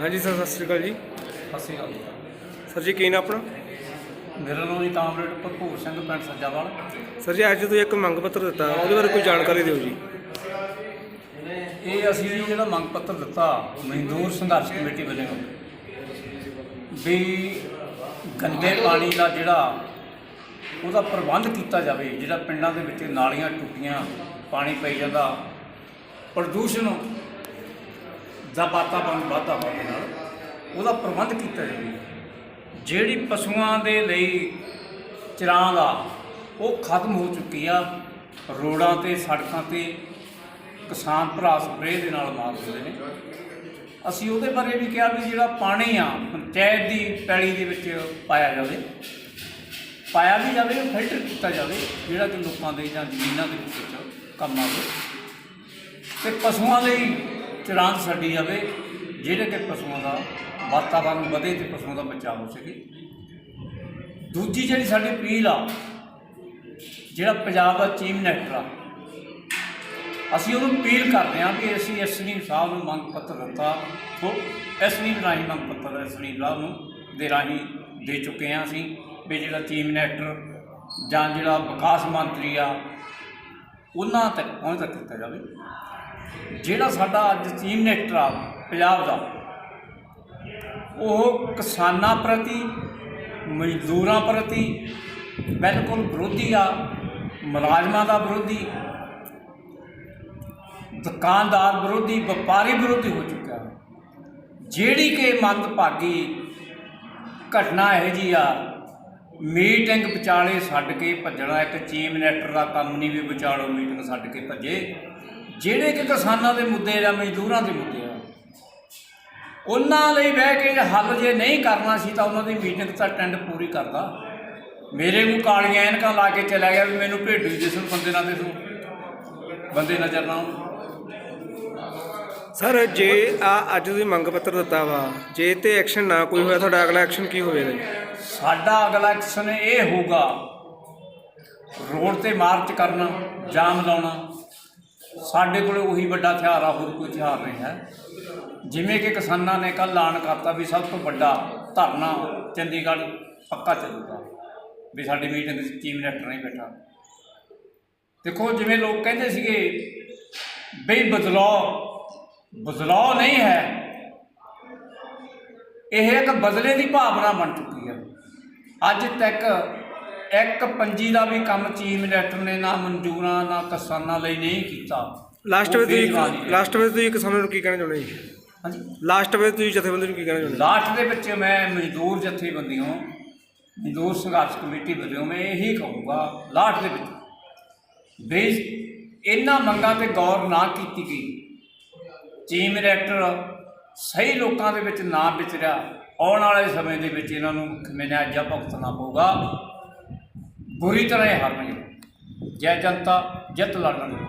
ਹਾਂਜੀ ਸਰ ਸਤਿ ਸ਼੍ਰੀ ਅਕਾਲ ਜੀ। ਅਸੀਂ ਗੱਲ ਸਰ ਜੀ ਕੀ ਨਾਮ ਆਪਣਾ? ਮੇਰਾ ਨਾਮ ਜੀ ਕਾਮਰੇਡ ਭਰਪੂਰ ਸਿੰਘ ਪਿੰਡ ਸੱਜਾਵਾਲ। ਸਰ ਜੀ ਅੱਜ ਤੁਸੀਂ ਇੱਕ ਮੰਗ ਪੱਤਰ ਦਿੱਤਾ ਉਹਦੇ ਬਾਰੇ ਕੋਈ ਜਾਣਕਾਰੀ ਦਿਓ ਜੀ। ਇਹ ਅਸੀਂ ਜਿਹੜਾ ਮੰਗ ਪੱਤਰ ਦਿੱਤਾ ਮਜ਼ਦੂਰ ਸੰਘਰਸ਼ ਕਮੇਟੀ ਵੱਲੋਂ ਵੀ ਗੰਦੇ ਪਾਣੀ ਦਾ ਜਿਹੜਾ ਉਹਦਾ ਪ੍ਰਬੰਧ ਕੀਤਾ ਜਾਵੇ ਜਿਹੜਾ ਪਿੰਡਾਂ ਦੇ ਵਿੱਚ ਨਾਲੀਆਂ ਟੁੱਟੀਆਂ ਪਾਣੀ ਪਈ ਜਾਂਦਾ ਪ੍ਰਦੂਸ਼ਣ ਦਾ ਵਾਤਾਵਰਣ ਵਾਧਾ ਹੋਣ ਨਾਲ ਉਹਦਾ ਪ੍ਰਬੰਧ ਕੀਤਾ ਜਾਵੇ। ਜਿਹੜੀ ਪਸ਼ੂਆਂ ਦੇ ਲਈ ਚਰਾਂ ਦਾ ਉਹ ਖਤਮ ਹੋ ਚੁੱਕੀ ਆ। ਰੋਡਾਂ ਤੇ, ਸੜਕਾਂ ਤੇ ਕਿਸਾਨ ਭਰਾ ਸਪਰੇਅ ਦੇ ਨਾਲ ਮਾਰ ਦਿੰਦੇ ਨੇ। ਅਸੀਂ ਉਹਦੇ ਬਾਰੇ ਵੀ ਕਿਹਾ ਵੀ ਜਿਹੜਾ ਪਾਣੀ ਆ, ਪੰਚਾਇਤ ਦੀ ਪੈਲੀ ਦੇ ਵਿੱਚ ਪਾਇਆ ਜਾਵੇ। ਪਾਇਆ ਵੀ ਜਾਵੇ, ਫਿਲਟਰ ਕੀਤਾ ਜਾਵੇ, ਜਿਹੜਾ ਕਿ ਲੋਕਾਂ ਦੇ ਜਾਂ ਜ਼ਮੀਨਾਂ ਦੇ ਵਿੱਚ ਕੰਮ ਆਵੇ। ਤੇ ਪਸ਼ੂਆਂ ਲਈ ਚਰਾਂ ਛੱਡੀ ਜਾਵੇ, ਜਿਹੜੇ ਕਿ ਪਸ਼ੂਆਂ ਦਾ ਵਾਤਾਵਰਨ ਵਧੇ ਤੇ ਪਸ਼ੂਆਂ ਦਾ ਬਚਾਅ ਹੋ ਸਕੇ। ਦੂਜੀ ਜਿਹੜੀ ਸਾਡੀ ਅਪੀਲ ਆ, ਜਿਹੜਾ ਪੰਜਾਬ ਦਾ ਚੀਫ ਮਿਨਿਸਟਰ ਆ, ਅਸੀਂ ਉਹਨੂੰ ਅਪੀਲ ਕਰਦੇ ਹਾਂ ਕਿ ਅਸੀਂ ਐਸਨੀ ਸਾਹਿਬ ਨੂੰ ਮੰਗ ਪੱਤਰ ਦਿੱਤਾ, ਉਹ ਐਸਨੀ ਰਾਹੀਂ ਮੰਗ ਪੱਤਰ ਐਸਨੀ ਸਾਹਿਬ ਨੂੰ ਦੇ ਰਾਹੀਂ ਦੇ ਚੁੱਕੇ ਹਾਂ ਅਸੀਂ ਵੀ ਜਿਹੜਾ ਚੀਫ ਮਿਨਿਸਟਰ ਜਾਂ ਜਿਹੜਾ ਵਿਕਾਸ ਮੰਤਰੀ ਆ, ਉਹਨਾਂ ਤੱਕ ਪਹੁੰਚ ਤੱਕ ਕੀਤਾ ਜਾਵੇ। ਜਿਹੜਾ ਸਾਡਾ ਅੱਜ ਚੀਫ ਮਿਨਿਸਟਰ ਆ, ਪੰਜਾਬ ਦਾ ਉਹ ਕਿਸਾਨਾਂ ਪ੍ਰਤੀ, ਮਜ਼ਦੂਰਾਂ ਪ੍ਰਤੀ ਬਿਲਕੁਲ ਵਿਰੋਧੀ ਆ, ਮੁਲਾਜ਼ਮਾਂ ਦਾ ਵਿਰੋਧੀ, ਦੁਕਾਨਦਾਰ ਵਿਰੋਧੀ, ਵਪਾਰੀ ਵਿਰੋਧੀ ਹੋ ਚੁੱਕਾ ਜਿਹੜੀ ਕਿ ਮੰਦਭਾਗੀ ਘਟਨਾ ਇਹ ਜੀ ਆ, ਮੀਟਿੰਗ ਵਿਚਾਲੇ ਛੱਡ ਕੇ ਭੱਜਣਾ, ਇੱਕ ਚੀਫ ਮਿਨਿਸਟਰ ਦਾ ਕੰਮ ਨਹੀਂ ਵੀ ਵਿਚਾਲੋ ਮੀਟਿੰਗ ਛੱਡ ਕੇ ਭੱਜੇ, ਜਿਹੜੇ ਕਿ ਕਿਸਾਨਾਂ ਦੇ ਮੁੱਦੇ ਜਾਂ ਮਜ਼ਦੂਰਾਂ ਦੇ ਮੁੱਦੇ ਆ। ਉਹਨਾਂ ਲਈ ਬਹਿ ਕੇ ਹੱਲ ਜੇ ਨਹੀਂ ਕਰਨਾ ਸੀ ਤਾਂ ਉਹਨਾਂ ਦੀ ਮੀਟਿੰਗ ਤਾਂ ਅਟੈਂਡ ਪੂਰੀ ਕਰਦਾ। ਮੇਰੇ ਮੂੰਹ ਕਾਲੀਆਂ ਐਨਕਾਂ ਲਾ ਕੇ ਚਲਾ ਗਿਆ ਵੀ ਮੈਨੂੰ ਭੇਡੂ ਦਿਸਣ ਬੰਦੇ ਨਾ ਦਿਸੂ ਬੰਦੇ ਨਜ਼ਰ ਨਾ ਆਉਣ। ਸਰ ਜੇ ਆ ਅੱਜ ਤੁਸੀਂ ਮੰਗ ਪੱਤਰ ਦਿੱਤਾ ਵਾ ਜੇ ਤੇ ਐਕਸ਼ਨ ਨਾ ਕੋਈ ਹੋਇਆ ਤੁਹਾਡਾ ਅਗਲਾ ਐਕਸ਼ਨ ਕੀ ਹੋਵੇਗਾ ਸਾਡਾ ਅਗਲਾ ਐਕਸ਼ਨ ਇਹ ਹੋਊਗਾ ਰੋਡ ਤੇ ਮਾਰਚ ਕਰਨਾ ਜਾਮ ਲਾਉਣਾ। ਸਾਡੇ ਕੋਲ ਉਹੀ ਵੱਡਾ ਹਥਿਆਰ ਆ ਹੋਰ ਕੋਈ ਹਥਿਆਰ ਨਹੀਂ ਹੈ। ਜਿਵੇਂ ਕਿ ਕਿਸਾਨਾਂ ਨੇ ਕੱਲ੍ਹ ਐਲਾਨ ਕਰਤਾ ਵੀ ਸਭ ਤੋਂ ਵੱਡਾ ਧਰਨਾ ਚੰਡੀਗੜ੍ਹ ਪੱਕਾ ਚੱਲੂਗਾ, ਵੀ ਸਾਡੀ ਮੀਟਿੰਗ ਵਿੱਚ ਚੀਫ ਮਿਨਿਸਟਰ ਨਹੀਂ ਬੈਠਾ। ਦੇਖੋ, ਜਿਵੇਂ ਲੋਕ ਕਹਿੰਦੇ ਸੀਗੇ, ਬਈ ਬਦਲਾਅ ਬਦਲਾਅ ਨਹੀਂ ਹੈ। ਇਹ ਇੱਕ ਬਦਲੇ ਦੀ ਭਾਵਨਾ ਬਣ ਚੁੱਕੀ ਹੈ। ਅੱਜ ਤੱਕ ਇੱਕ ਪੰਜੀ ਦਾ ਵੀ ਕੰਮ ਚੀਫ ਮਿਨਿਸਟਰ ਨੇ ਨਾ ਮਨਜ਼ੂਰਾਂ, ਨਾ ਕਿਸਾਨਾਂ ਲਈ ਨਹੀਂ ਕੀਤਾ। ਲਾਸਟ ਉਹ ਵਿੱਚ ਤੁਸੀਂ ਹੈ। ਲਾਸਟ ਵਿੱਚ ਤੁਸੀਂ ਕਿਸਾਨਾਂ ਨੂੰ ਕੀ ਕਹਿਣਾ ਚਾਹੁੰਦੇ ਜੀ? ਹਾਂਜੀ। ਲਾਸਟ ਵਿੱਚ ਤੁਸੀਂ ਜਥੇਬੰਦੀ ਨੂੰ ਕੀ ਕਹਿਣਾ ਚਾਹੁੰਦੇ? ਲਾਸਟ ਦੇ ਵਿੱਚ ਮੈਂ ਮਜ਼ਦੂਰ ਜਥੇਬੰਦੀਆਂ ਮਜ਼ਦੂਰ ਸੰਘਰਸ਼ ਕਮੇਟੀ ਵੱਲੋਂ ਮੈਂ ਇਹੀ ਕਹੂੰਗਾ ਲਾਸਟ ਦੇ ਵਿੱਚ। ਵੀ ਇਹਨਾਂ ਮੰਗਾਂ ਤੇ ਗੌਰ ਨਾ ਕੀਤੀ ਗਈ। ਚੀਫ ਮਿਨਿਸਟਰ ਸਹੀ ਲੋਕਾਂ ਦੇ ਵਿੱਚ ਨਾ ਵਿਚਰਿਆ। ਆਉਣ ਵਾਲੇ ਸਮੇਂ ਦੇ ਵਿੱਚ ਇਹਨਾਂ ਨੂੰ ਖਮਿਆਜਾ ਭੁਗਤਣਾ ਪਊਗਾ। ਬੁਰੀ ਤਰ੍ਹਾਂ ਇਹ ਹਾਰਨਗੇ। ਜੈ ਜਨਤਾ ਜਿੱਤ ਲੜਨਗੇ।